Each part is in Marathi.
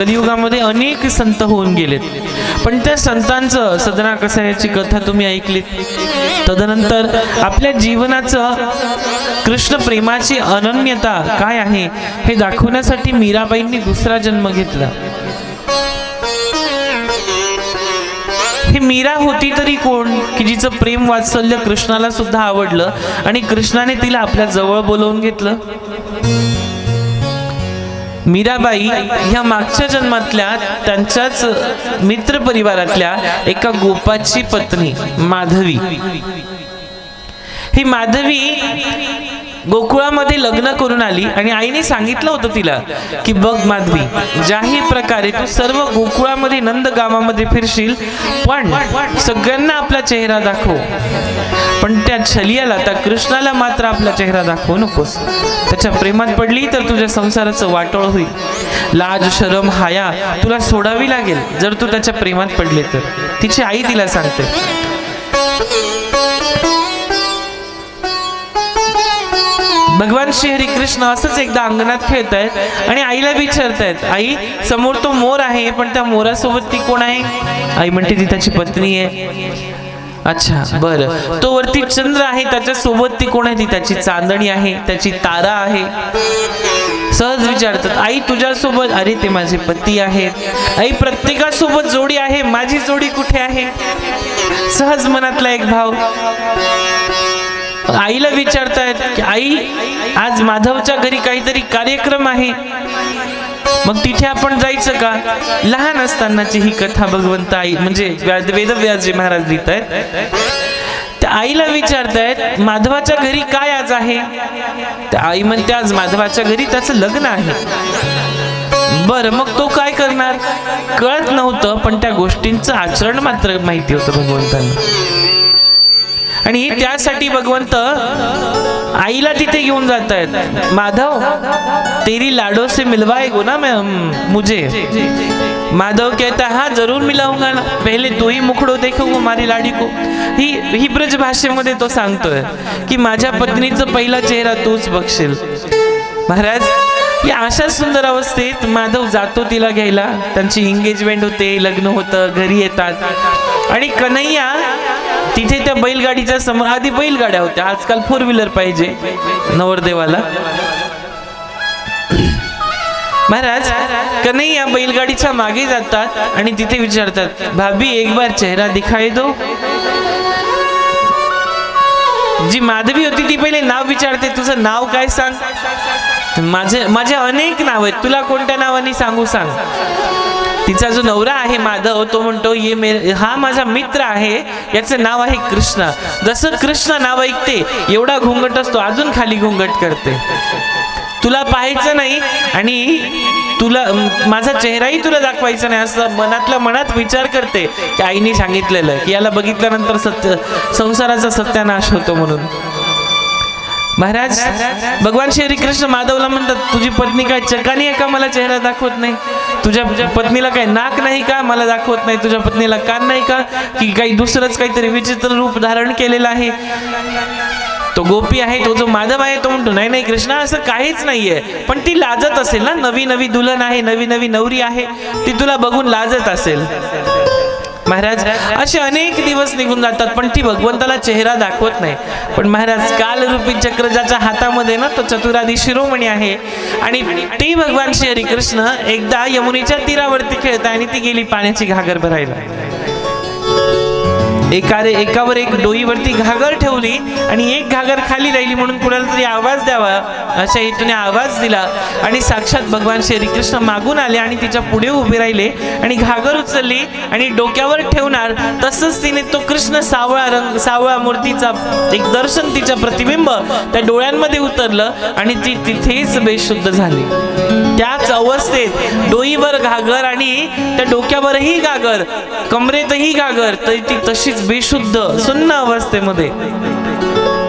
कलियुगामध्ये अनेक संत होऊन गेलेत. पण त्या संतांचं सदना कसं याची कथा तुम्ही ऐकलीत? तदनंतर आपल्या जीवनाचं कृष्ण प्रेमाची अनन्यता काय आहे हे दाखवण्यासाठी मीराबाईंनी दुसरा जन्म घेतला. ही मीरा होती तरी कोण? की जिचं प्रेम वात्सल्य कृष्णाला सुद्धा आवडलं आणि कृष्णाने तिला आपल्या जवळ बोलवून घेतलं? मीराबाई ह्या मागच्या जन्मातल्या त्यांच्याच मित्र परिवारातल्या एका गोपाची पत्नी माधवी. ही माधवी गोकुळामध्ये लग्न करून आली आणि आईने सांगितलं होतं तिला की बघ माधवी ज्याही प्रकारे तू सर्व गोकुळामध्ये नंद गावामध्ये फिरशील पण सगळ्यांना आपला चेहरा दाखव. पण त्या छलियाला त्या कृष्णाला मात्र आपला चेहरा दाखवू नकोस. त्याच्या प्रेमात पडली तर तुझ्या संसाराचं वाटोळ होईल. लाज शरम हाया तुला सोडावी लागेल जर तू त्याच्या प्रेमात पडले तर. तिची आई तिला सांगते भगवान श्री हरी कृष्ण असंच एकदा अंगणात खेळत आहेत आणि आईला विचारतायत आई समोर तो मोर आहे पण त्या मोरासोबत ती कोण आहे? आई म्हणते ती त्याची पत्नी आहे. अच्छा बरं. तो वरती चंद्र आहे त्याच्या सोबत ती कोण आहे? ती त्याची चांदणी आहे त्याची तारा आहे. सहज विचारतात आई तुझ्यासोबत? अरे ते माझे पती आहेत. आई प्रत्येकासोबत जोडी आहे माझी जोडी कुठे आहे? सहज मनातला एक भाव. आईला विचारतायत की आई आज माधवच्या घरी काहीतरी कार्यक्रम आहे. मग तिथे आपण जायचं का? लहान असतानाची ही कथा भगवंत आई म्हणजे व्या- वेदव्यासजी महाराज लिहित आहेत त्या आईला विचारतायत माधवाच्या घरी काय आज आहे? त्या आई म्हणते आज माधवाच्या घरी त्याचं लग्न आहे. बरं मग तो काय करणार? कळत नव्हतं पण त्या गोष्टींचं आचरण मात्र माहिती होतं भगवंतांना. आणि त्यासाठी भगवंत आईला तिथे घेऊन जात आहेत माधव तेरी लाडो से मिलवाएगो ना मैं मुझे. माधव कहता है हाँ जरूर मिलाऊंगा ना। पहले तू ही मुखडो देखो मारी लाडी को. ही ही ब्रज भाषेमध्ये तो सांगतोय की माझ्या पत्नीचा पहिला चेहरा तूच बघशील. महाराज या अशा सुंदर अवस्थेत माधव जातो तिला घ्यायला. त्यांची एंगेजमेंट होते लग्न होतं घरी येतात. आणि कन्हैया तिथे त्या बैलगाडीच्या समोर आधी बैलगाड्या होत्या आजकाल फोर व्हीलर पाहिजे नवरदेवाला. महाराज कन्हैया बैलगाडीच्या मागे जातात आणि तिथे विचारतात भाभी एक बार चेहरा दिखाई दो. जी माधवी होती ती पहिले नाव विचारते तुझं नाव काय सांग? माझे माझे अनेक नाव आहेत तुला कोणत्या नावाने सांगू सांग? तिचा जो नवरा आहे माधव तो म्हणतो ये मे हा माझा मित्र आहे याचं नाव आहे कृष्ण. जसं कृष्ण नाव ऐकते एवढा घुंगट असतो अजून खाली घुंगट करते. तुला पाहायचं नाही आणि तुला माझा चेहराही तुला दाखवायचा नाही असं मनातल्या मनात विचार करते की आईने सांगितलेलं की याला बघितल्यानंतर सत्य संसाराचा सत्यानाश होतो म्हणून. महाराज भगवान श्री कृष्ण माधवला म्हणतात तुझी पत्नी काय चकानी आहे का? मला चेहरा दाखवत नाही. तुझ्या तुझ्या पत्नीला काय नाक नाही का? मला दाखवत नाही. तुझ्या पत्नीला कान नाही का? की काही दुसरंच काहीतरी विचित्र रूप धारण केलेलं आहे. तो गोपी आहे तो जो माधव आहे तो म्हणतो नाही नाही कृष्णा असं काहीच नाहीये. पण ती लाजत असेल ना? नवी नवी दुल्हन आहे नवी नवी नवरी आहे. ती तुला बघून लाजत असेल. महाराज असे अनेक दिवस निघून जातात पण ती भगवंताला चेहरा दाखवत नाही. पण महाराज कालरूपी चक्र ज्याच्या हातामध्ये ना तो चतुरादी शिरोमणी आहे. आणि ते भगवान श्री हरिकृष्ण एकदा यमुनेच्या तीरावरती खेळत आणि ती गेली पाण्याची घागर भरायला. एकारे एकावर एक डोईवरती घागर ठेवली आणि एक घागर खाली राहिली म्हणून कुणाला तरी आवाज द्यावा अशा हेतूने आवाज दिला. आणि साक्षात भगवान श्रीकृष्ण मागून आले आणि तिच्या पुढे उभे राहिले आणि घागर उचलली आणि डोक्यावर ठेवणार. तसंच तिने तो कृष्ण सावळा रंग सावळा मूर्तीचा एक दर्शन तिच्या प्रतिबिंब त्या डोळ्यांमध्ये उतरलं आणि ती तिथेच बेशुद्ध झाली. त्या अवस्थेत. डोईवर घागर आणि त्या डोक्यावरही घागर कमरेतही घागर तरी ती तशीच बेशुद्ध सुन्न अवस्थेमध्ये.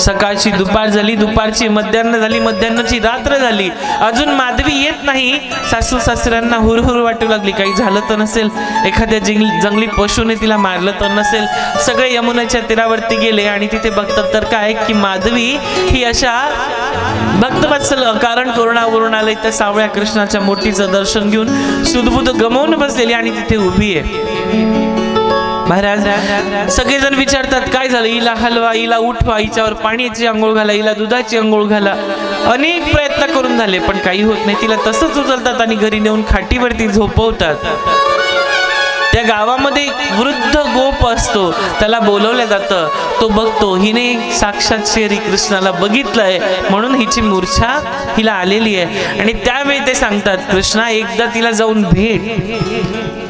सकाळची दुपार झाली दुपारची मध्यान्ह झाली मध्यान्हची रात्र झाली. अजून माधवी येत नाही. सासू सासऱ्यांना हुरहुर वाटू लागली. काही झालं तर नसेल. एखाद्या जंगली जंगली पशूने तिला मारलं तर नसेल. सगळे यमुनाच्या तीरावरती गेले आणि तिथे बघतात तर काय की माधवी ही अशा भक्तवत्सल कारण करुणावरून आले त्या सावळ्या कृष्णाच्या मोठीचं दर्शन घेऊन सुदबुद गमवून बसलेली आणि तिथे उभी आहे. महाराज सगळेजण विचारतात काय झालं? हिला हलवा हिला उठवा हिच्यावर पाण्याची आंघोळ घाला हिला दुधाची आंघोळ घाला. अनेक प्रयत्न करून झाले पण काही होत नाही. तिला तसंच उचलतात आणि घरी नेऊन खाटीवरती झोपवतात. त्या गावामध्ये एक वृद्ध गोप असतो. त्याला बोलवलं जातं तो बघतो हिने साक्षात श्री कृष्णाला बघितलंय. म्हणून हिची मूर्छा हिला आलेली आहे. आणि त्यावेळी ते सांगतात कृष्णा एकदा तिला जाऊन भेट.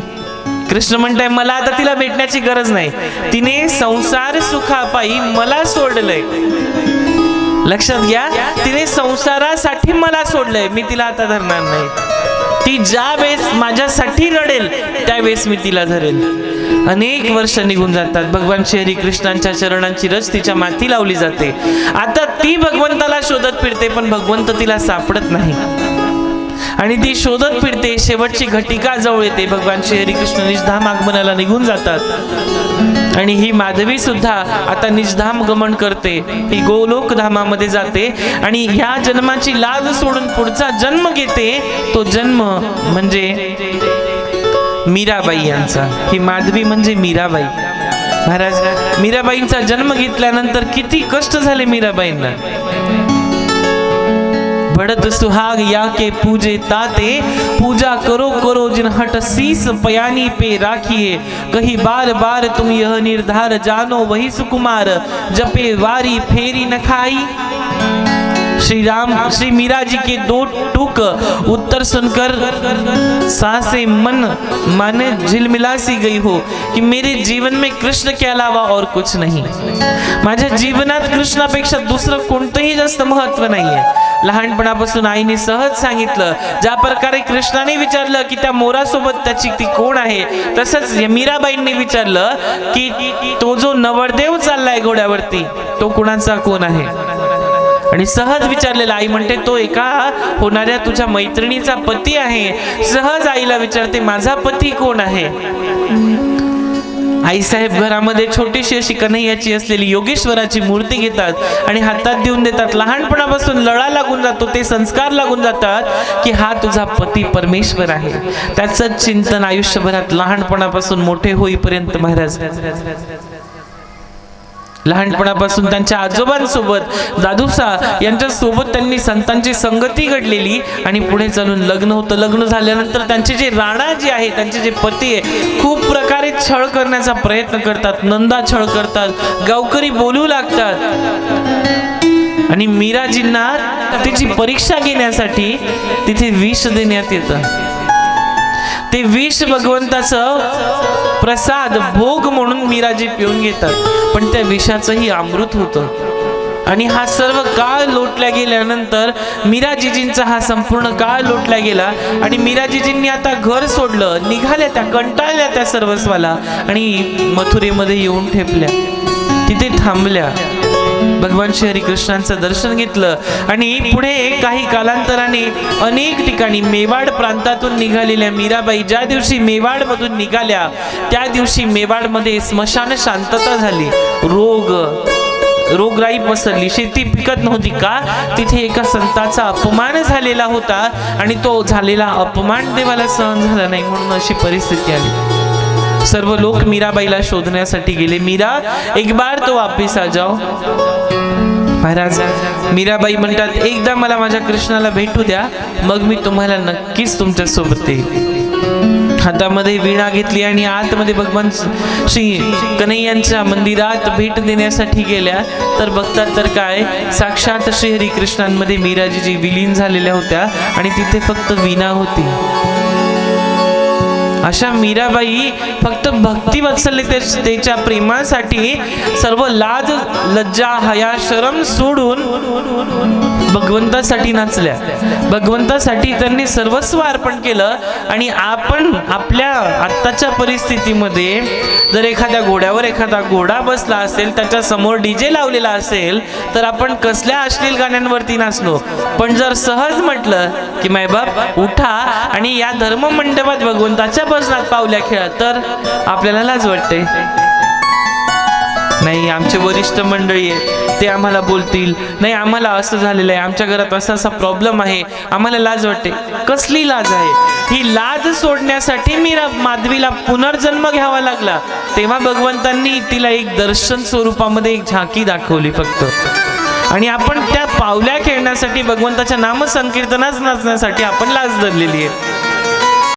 कृष्ण म्हणताय मला आता तिला भेटण्याची गरज नाही. तिने संसार सुखापायी मला सोडलंय. लक्षात घ्या तिने संसारासाठी मला सोडलंय. मी तिला आता धरणार नाही. ती ज्या वेळेस माझ्यासाठी रडेल त्यावेळेस मी तिला धरेल अनेक वर्ष निघून जातात. भगवान श्री कृष्णांच्या चरणांची रच तिच्या माती लावली जाते. आता ती भगवंताला शोधत फिरते पण भगवंत तिला सापडत नाही. आणि ती शोधत फिरते शेवटची घटिका जवळ येते. भगवान श्री कृष्ण निजधाम आगमनाला निघून जातात. आणि ही माधवी सुद्धा आता निजधाम गमन करते. ही गोलोक धामामध्ये जाते आणि ह्या जन्माची लाज सोडून पुढचा जन्म घेते. तो जन्म म्हणजे मीराबाई यांचा. ही माधवी म्हणजे मीराबाई. महाराज मीराबाईंचा जन्म घेतल्यानंतर किती कष्ट झाले मीराबाईंना. बढ़त सुहाग या के पूजे ताते। पूजा करो करो, जिन हट शीस पयानी पे राखिए। कही बार बार तुम यह निर्धार जानो, वही सुकुमार, जपे वारी फेरी न खाई। श्री राम, श्री मीरा जी के दो टूक उत्तर सुनकर सांसे मन, माने झिलमिला सी गई हो कि मेरे जीवन में कृष्ण के अलावा और कुछ नहीं। माझ्या जीवनात कृष्णापेक्षा दुसरं कोणतंही जास्त महत्व नाहीये। लहानपणापासून आईने सहज सांगितलं. ज्या प्रकारे कृष्णाने विचारलं की त्या मोरासोबत त्याची ती कोण आहे तसंच मीराबाईंनी विचारलं की तो जो नवरदेव चाललाय घोड्यावरती तो कुणाचा कोण आहे? आणि सहज विचारलेला आई म्हणते तो एका होणाऱ्या तुझ्या मैत्रिणीचा पती आहे. सहज आईला विचारते माझा पती कोण आहे? आईसाहेब घरामध्ये छोटीशी अशी कन्हैयाची असलेली योगेश्वराची मूर्ती घेतात आणि हातात देऊन देतात. लहानपणापासून लळा लागून जातो ते संस्कार लागून जातात की हा तुझा पती परमेश्वर आहे. त्याचं चिंतन आयुष्यभरात लहानपणापासून मोठे होईपर्यंत महाराज. लहानपणापासून त्यांच्या आजोबांसोबत दादूसा यांच्यासोबत त्यांनी संतांची संगती घडलेली आणि पुढे चालून लग्न होतं. लग्न झाल्यानंतर त्यांचे जे राणा जे आहे त्यांचे जे पती आहे खूप प्रकारे छळ करण्याचा प्रयत्न करतात नंदा छळ करतात गावकरी बोलू लागतात. आणि मीराजींना तिची परीक्षा घेण्यासाठी तिथे विष देण्यात येतं. ते विष भगवंताचं प्रसाद भोग म्हणून मीराजी पिऊन घेतात. पण त्या विषाचंही अमृत होतं. आणि हा सर्व काळ लोटल्या गेल्यानंतर मीराजीजींचा हा संपूर्ण काळ लोटला गेला. आणि मीराजीजींनी आता घर सोडलं निघाल्या त्या कंटाळल्या त्या सर्वस्वाला आणि मथुरेमध्ये येऊन ठेपल्या. तिथे थांबल्या. भगवान श्री कृष्णांचं दर्शन घेतलं. आणि पुढे काही कालांतराने अनेक ठिकाणी मेवाड प्रांतातून निघालेल्या मीराबाई ज्या दिवशी मेवाडमधून निघाल्या त्या दिवशी मेवाडमध्ये स्मशान शांतता झाली. रोग रोगराई पसरली. शेती पिकत नव्हती का? तिथे एका संताचा अपमान झालेला होता आणि तो झालेला अपमान देवाला सहन झाला नाही म्हणून अशी परिस्थिती आली. सर्व लोक मीराबाईला शोधण्यासाठी गेले. मीरा एक बार तो वापिस आ जाओ. महाराज मीराबाई म्हणतात एकदा मला माझ्या कृष्णाला भेटू द्या मग मी तुम्हाला नक्कीच तुमच्यासोबत येईल. हातामध्ये वीणा घेतली आणि आतमध्ये भगवान श्री कन्हैयांच्या मंदिरात भेट देण्यासाठी गेल्या. तर बघतात तर काय? साक्षात श्री हरी कृष्णांमध्ये मीराजीजी विलीन झालेल्या होत्या आणि तिथे फक्त वीणा होती. अशा मीराबाई फक्त भक्ती वात्सल्यतेच्या प्रेमासाठी सर्व लाज लज्जा हया शरम सोडून भगवंतासाठी नाचल्या. भगवंतासाठी त्यांनी सर्वस्व अर्पण केलं आणि आपण आपल्या आत्ताच्या परिस्थितीमध्ये जर एखाद्या घोड्यावर एखादा घोडा बसला असेल त्याच्यासमोर डीजे लावलेला असेल तर आपण कसल्या अश्लील गाण्यांवरती नाचलो? पण जर सहज म्हटलं की मायबाप उठा आणि या धर्म मंडपात भगवंताच्या वजनात पावल्या खेळात तर आपल्याला लाज वाटते. नाही आमचे वरिष्ठ मंडळी आहे ते आम्हाला बोलतील. नाही आम्हाला असं झालेलं आहे आमच्या घरात असा असा प्रॉब्लेम आहे आम्हाला लाज वाटते. कसली लाज आहे? ही लाज सोडण्यासाठी मीरा माधवीला पुनर्जन्म घ्यावा लागला. तेव्हा भगवंतांनी तिला एक दर्शन स्वरूपामध्ये एक झाकी दाखवली फक्त. आणि आपण त्या पावल्या खेळण्यासाठी भगवंताच्या नामसंकीर्तनाच नाचण्यासाठी आपण लाज धरलेली आहे.